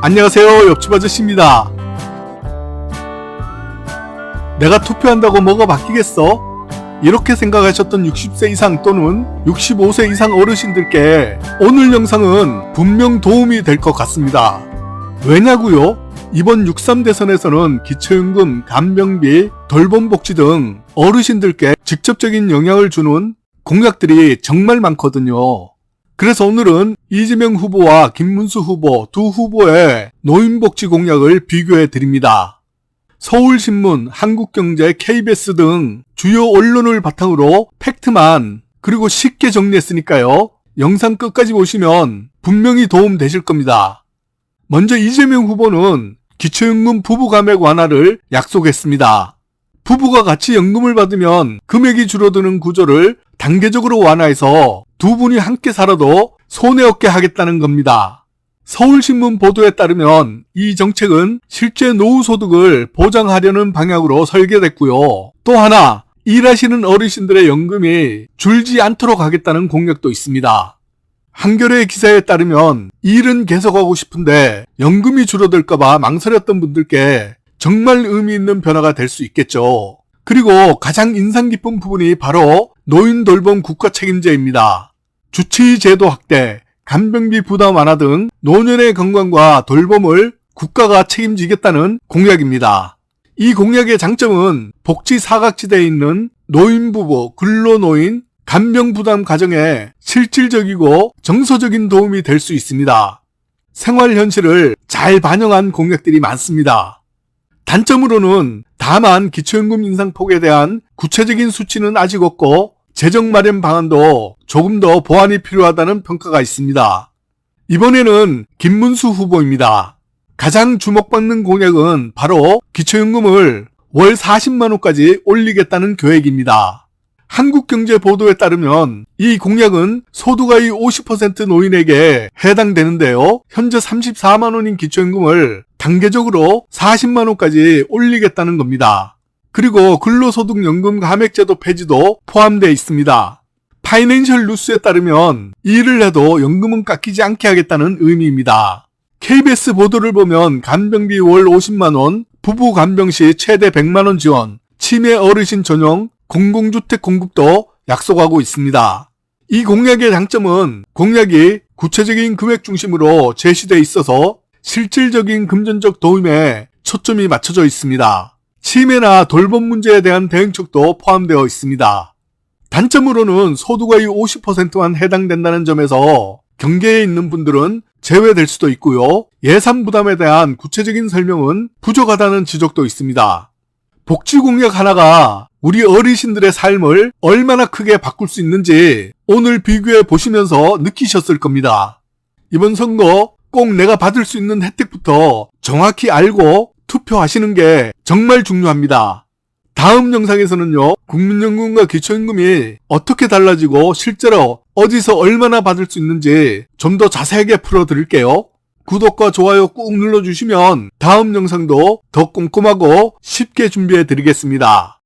안녕하세요. 옆집 아저씨입니다. 내가 투표한다고 뭐가 바뀌겠어? 이렇게 생각하셨던 60세 이상 또는 65세 이상 어르신들께 오늘 영상은 분명 도움이 될 것 같습니다. 왜냐고요? 이번 63 대선에서는 기초연금, 간병비, 돌봄복지 등 어르신들께 직접적인 영향을 주는 공약들이 정말 많거든요. 그래서 오늘은 이재명 후보와 김문수 후보 두 후보의 노인복지 공약을 비교해 드립니다. 서울신문, 한국경제, KBS 등 주요 언론을 바탕으로 팩트만 그리고 쉽게 정리했으니까요. 영상 끝까지 보시면 분명히 도움 되실 겁니다. 먼저 이재명 후보는 기초연금 부부 감액 완화를 약속했습니다. 부부가 같이 연금을 받으면 금액이 줄어드는 구조를 단계적으로 완화해서 두 분이 함께 살아도 손해 없게 하겠다는 겁니다. 서울신문 보도에 따르면 이 정책은 실제 노후소득을 보장하려는 방향으로 설계됐고요. 또 하나, 일하시는 어르신들의 연금이 줄지 않도록 하겠다는 공약도 있습니다. 한겨레 기사에 따르면 일은 계속하고 싶은데 연금이 줄어들까봐 망설였던 분들께 정말 의미 있는 변화가 될 수 있겠죠. 그리고 가장 인상 깊은 부분이 바로 노인 돌봄 국가 책임제입니다. 주치의 제도 확대, 간병비 부담 완화 등 노년의 건강과 돌봄을 국가가 책임지겠다는 공약입니다. 이 공약의 장점은 복지 사각지대에 있는 노인 부부, 근로노인, 간병 부담 가정에 실질적이고 정서적인 도움이 될 수 있습니다. 생활 현실을 잘 반영한 공약들이 많습니다. 단점으로는 다만 기초연금 인상폭에 대한 구체적인 수치는 아직 없고 재정 마련 방안도 조금 더 보완이 필요하다는 평가가 있습니다. 이번에는 김문수 후보입니다. 가장 주목받는 공약은 바로 기초연금을 월 40만원까지 올리겠다는 계획입니다. 한국경제 보도에 따르면 이 공약은 소득의 50% 노인에게 해당되는데요. 현재 34만원인 기초연금을 단계적으로 40만원까지 올리겠다는 겁니다. 그리고 근로소득연금 감액제도 폐지도 포함되어 있습니다. 파이낸셜 뉴스에 따르면 일을 해도 연금은 깎이지 않게 하겠다는 의미입니다. KBS 보도를 보면 간병비 월 50만원, 부부 간병 시 최대 100만원 지원, 치매 어르신 전용 공공주택 공급도 약속하고 있습니다. 이 공약의 장점은 공약이 구체적인 금액 중심으로 제시돼 있어서 실질적인 금전적 도움에 초점이 맞춰져 있습니다. 치매나 돌봄 문제에 대한 대응책도 포함되어 있습니다. 단점으로는 소득의 50%만 해당된다는 점에서 경계에 있는 분들은 제외될 수도 있고요. 예산 부담에 대한 구체적인 설명은 부족하다는 지적도 있습니다. 복지 공약 하나가 우리 어르신들의 삶을 얼마나 크게 바꿀 수 있는지 오늘 비교해 보시면서 느끼셨을 겁니다. 이번 선거 꼭 내가 받을 수 있는 혜택부터 정확히 알고 투표하시는 게 정말 중요합니다. 다음 영상에서는요, 국민연금과 기초연금이 어떻게 달라지고 실제로 어디서 얼마나 받을 수 있는지 좀 더 자세하게 풀어드릴게요. 구독과 좋아요 꾹 눌러주시면 다음 영상도 더 꼼꼼하고 쉽게 준비해 드리겠습니다.